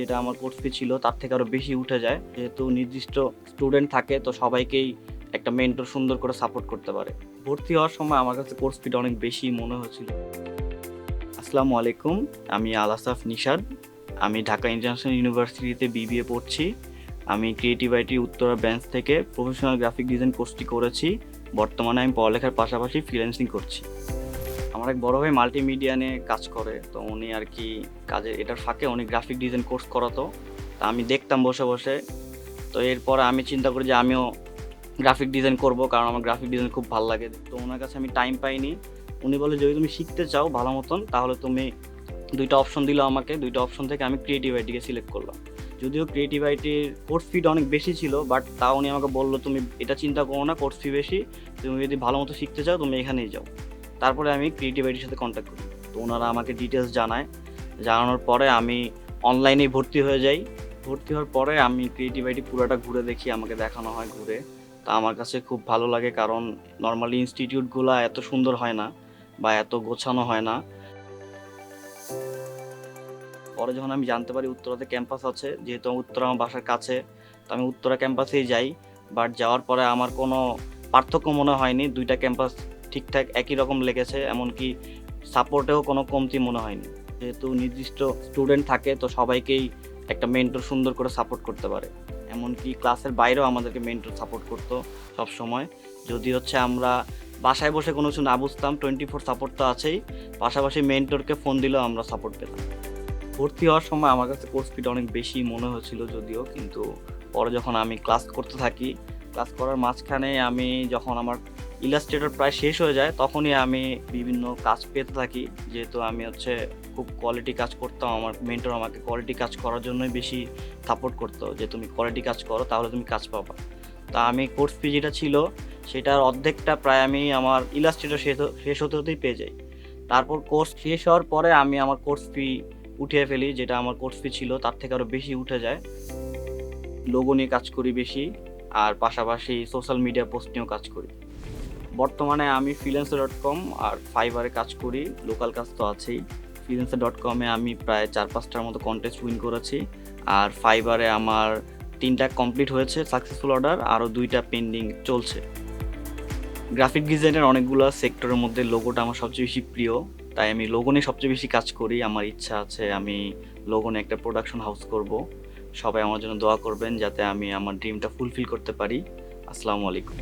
যেটা আমার course fee ছিল, তার থেকে আরও বেশি উঠে যায়। যেহেতু নির্দিষ্ট স্টুডেন্ট থাকে, তো সবাইকেই একটা মেন্টর সুন্দর করে সাপোর্ট করতে পারে। ভর্তি হওয়ার সময় আমার কাছে কোর্স ফিটা অনেক বেশি মনে হচ্ছিল। আসসালামু আলাইকুম, আমি আলাসাফ নিশাদ। আমি ঢাকা ইন্টারন্যাশনাল ইউনিভার্সিটিতে বিবিএ পড়ছি। আমি ক্রিয়েটিভ আইটি উত্তরা ব্রাঞ্চ থেকে প্রফেশনাল গ্রাফিক ডিজাইন কোর্সটি করেছি। বর্তমানে আমি পড়ালেখার পাশাপাশি ফ্রিল্যান্সিং করছি। এক বড় ভাই মাল্টিমিডিয়া নিয়ে কাজ করে। তো উনি আর কি কাজে, এটার ফাঁকে উনি গ্রাফিক ডিজাইন কোর্স করাতো। তা আমি দেখতাম বসে বসে। তো এরপরে আমি চিন্তা করি যে আমিও গ্রাফিক ডিজাইন করব, কারণ আমার গ্রাফিক ডিজাইন খুব ভালো লাগে। তো ওনার কাছে আমি টাইম পাইনি। উনি বলে, যদি তুমি শিখতে চাও ভালো মতন, তাহলে তুমি দুইটা অপশন দিল আমাকে। দুইটা অপশন থেকে আমি ক্রিয়েটিভ আইটিকে সিলেক্ট করলাম। যদিও ক্রিয়েটিভ আইটির কোর্স ফিটা অনেক বেশি ছিল বাট তাও উনি আমাকে বলল, তুমি এটা চিন্তা করো না কোর্স ফি বেশি। তুমি যদি ভালো মতো শিখতে চাও, তুমি এখানেই যাও। তারপরে আমি ক্রিয়েটিভ আইটির সাথে কন্ট্যাক্ট করি। তো ওনারা আমাকে ডিটেলস জানায়। জানানোর পরে আমি অনলাইনেই ভর্তি হয়ে যাই। ভর্তি হওয়ার পরে আমি ক্রিয়েটিভ আইটি পুরোটা ঘুরে দেখি, আমাকে দেখানো হয় ঘুরে। তা আমার কাছে খুব ভালো লাগে কারণ নর্মালি ইনস্টিটিউটগুলো এত সুন্দর হয় না বা এত গোছানো হয় না। পরে যখন আমি জানতে পারি উত্তরাতে ক্যাম্পাস আছে, যেহেতু উত্তরা আমার বাসার কাছে, তো আমি উত্তরা ক্যাম্পাসেই যাই। বাট যাওয়ার পরে আমার কোনো পার্থক্য মনে হয়নি, দুইটা ক্যাম্পাস ঠিকঠাক একই রকম লেগেছে, এমনকি সাপোর্টেও কোনো কমতি মনে হয়নি। যেহেতু নির্দিষ্ট স্টুডেন্ট থাকে, তো সবাইকেই একটা মেন্টর সুন্দর করে সাপোর্ট করতে পারে। এমনকি ক্লাসের বাইরেও আমাদেরকে মেন্টর সাপোর্ট করতো সব সময় যদি হচ্ছে আমরা বাসায় বসে কোনো কিছু না বুঝতাম, টোয়েন্টি ফোর সাপোর্ট তো আছেই, পাশাপাশি মেন্টরকে ফোন দিলেও আমরা সাপোর্ট পেতাম। ভর্তি হওয়ার সময় আমার কাছে কোর্স ফিটা অনেক বেশি মনে হচ্ছিল যদিও, কিন্তু পরে যখন আমি ক্লাস করতে থাকি ক্লাস করার মাঝখানে আমি যখন আমার ইলাস্ট্রেটর প্রায় শেষ হয়ে যায়, তখনই আমি বিভিন্ন কাজ পেতে থাকি। যেহেতু আমি হচ্ছে খুব কোয়ালিটি কাজ করতাম, আমার মেন্টর আমাকে কোয়ালিটি কাজ করার জন্যই বেশি সাপোর্ট করতো যে, তুমি কোয়ালিটি কাজ করো, তাহলে তুমি কাজ পাবা। তা আমি কোর্স ফি যেটা ছিল, সেটার অর্ধেকটা প্রায় আমি আমার ইলাস্ট্রেটর শেষ শেষ হতে হতেই পেয়ে যাই। তারপর কোর্স শেষ হওয়ার পরে আমি আমার কোর্স ফি উঠিয়ে ফেলি, যেটা আমার কোর্স ফি ছিল, তার থেকে আরও বেশি উঠে যায়। লোগো নিয়ে কাজ করি বেশি। আর পাশাপাশি সোশ্যাল মিডিয়া পোস্ট নিয়েও কাজ করি। বর্তমানে আমি ফ্রিল্যান্সার ডট কম আর ফাইবারে কাজ করি লোকাল কাজ তো আছেই। ফ্রিল্যান্সার ডট কমে আমি প্রায় চার পাঁচটার মতো কন্টেস্ট উইন করেছি আর ফাইবারে আমার তিনটা কমপ্লিট হয়েছে সাকসেসফুল অর্ডার আরও দুইটা পেন্ডিং চলছে। গ্রাফিক ডিজাইনের অনেকগুলো সেক্টরের মধ্যে লোগোটা আমার সবচেয়ে বেশি প্রিয়, তাই আমি লোগনে সবচেয়ে বেশি কাজ করি। আমার ইচ্ছা আছে আমি লোগনে একটা প্রোডাকশন হাউস করব। সবাই আমার জন্য দোয়া করবেন যাতে আমি আমার ড্রিমটা ফুলফিল করতে পারি। আসসালামু আলাইকুম।